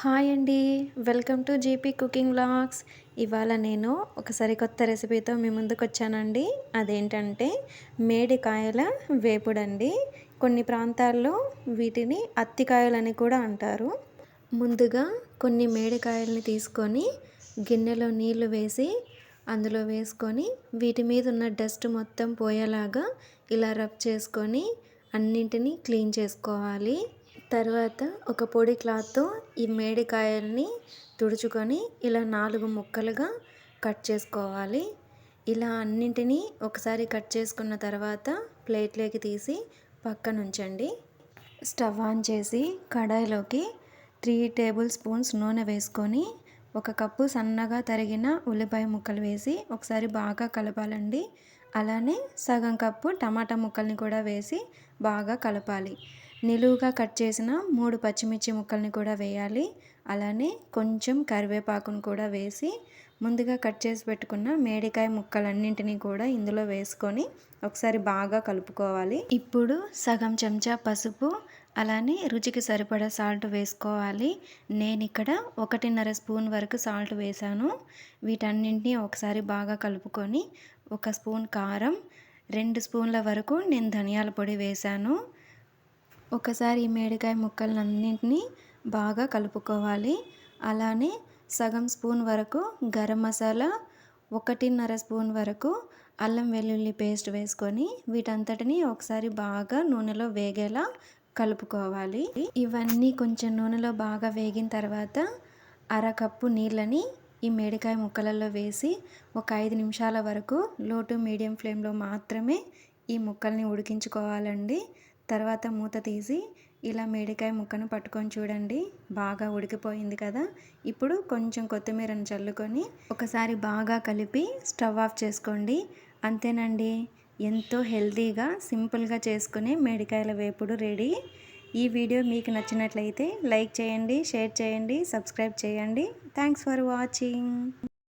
Hi అండి. Welcome to GP cooking blogs ఇవాళ నేను ఒక సరికొత్త రెసిపీతో మీ ముందుకు వచ్చానండి. అదేంటంటే మేడికాయల వేపుడండి. కొన్ని ప్రాంతాల్లో వీటిని అత్తికాయలని కూడా అంటారు. ముందుగా కొన్ని మేడికాయల్ని తీసుకొని గిన్నెలో నీళ్ళు వేసి అందులో వేసుకొని వీటి మీద ఉన్న డస్ట్ మొత్తం పోయేలాగా ఇలా రబ్ చేసుకొని అన్నింటినీ క్లీన్ చేసుకోవాలి. తర్వాత ఒక పొడి క్లాత్తో ఈ మేడికాయల్ని తుడుచుకొని ఇలా నాలుగు ముక్కలుగా కట్ చేసుకోవాలి. ఇలా అన్నింటినీ ఒకసారి కట్ చేసుకున్న తర్వాత ప్లేట్లోకి తీసి పక్కన ఉంచండి స్టవ్ ఆన్ చేసి కడాయిలోకి త్రీ టేబుల్ స్పూన్స్ నూనె వేసుకొని ఒక కప్పు సన్నగా తరిగిన ఉల్లిపాయ ముక్కలు వేసి ఒకసారి బాగా కలపాలండి. అలానే సగం కప్పు టమాటా ముక్కల్ని కూడా వేసి బాగా కలపాలి. నిలువుగా కట్ చేసిన మూడు పచ్చిమిర్చి ముక్కల్ని కూడా వేయాలి. అలానే కొంచెం కరివేపాకును కూడా వేసి ముందుగా కట్ చేసి పెట్టుకున్న మేడికాయ ముక్కలన్నింటినీ కూడా ఇందులో వేసుకొని ఒకసారి బాగా కలుపుకోవాలి. ఇప్పుడు సగం చెంచా పసుపు అలానే రుచికి సరిపడా సాల్ట్ వేసుకోవాలి. నేను ఇక్కడ ఒకటిన్నర స్పూన్ వరకు సాల్ట్ వేసాను వీటన్నింటినీ ఒకసారి బాగా కలుపుకొని ఒక స్పూన్ కారం రెండు స్పూన్ల వరకు నేను ధనియాల పొడి వేశాను. ఒకసారి ఈ మేడికాయ ముక్కలన్నింటినీ బాగా కలుపుకోవాలి. అలానే సగం స్పూన్ వరకు గరం మసాలా ఒకటిన్నర స్పూన్ వరకు అల్లం వెల్లుల్లి పేస్ట్ వేసుకొని వీటంతటిని ఒకసారి బాగా నూనెలో వేగేలా కలుపుకోవాలి. ఇవన్నీ కొంచెం నూనెలో బాగా వేగిన తర్వాత అరకప్పు నీళ్ళని ఈ మేడికాయ ముక్కలలో వేసి ఒక ఐదు నిమిషాల వరకు లో టు మీడియం ఫ్లేమ్లో మాత్రమే ఈ ముక్కల్ని ఉడికించుకోవాలండి. తర్వాత మూత తీసి ఇలా మేడికాయ ముక్కను పట్టుకొని చూడండి. బాగా ఉడికిపోయింది కదా. ఇప్పుడు కొంచెం కొత్తిమీరను చల్లుకొని ఒకసారి బాగా కలిపి స్టవ్ ఆఫ్ చేసుకోండి. అంతేనండి. ఎంతో హెల్తీగా సింపుల్గా చేసుకునే మేడికాయల వేపుడు రెడీ. ఈ వీడియో మీకు నచ్చినట్లయితే లైక్ చేయండి షేర్ చేయండి సబ్స్క్రైబ్ చేయండి. Thanks for watching.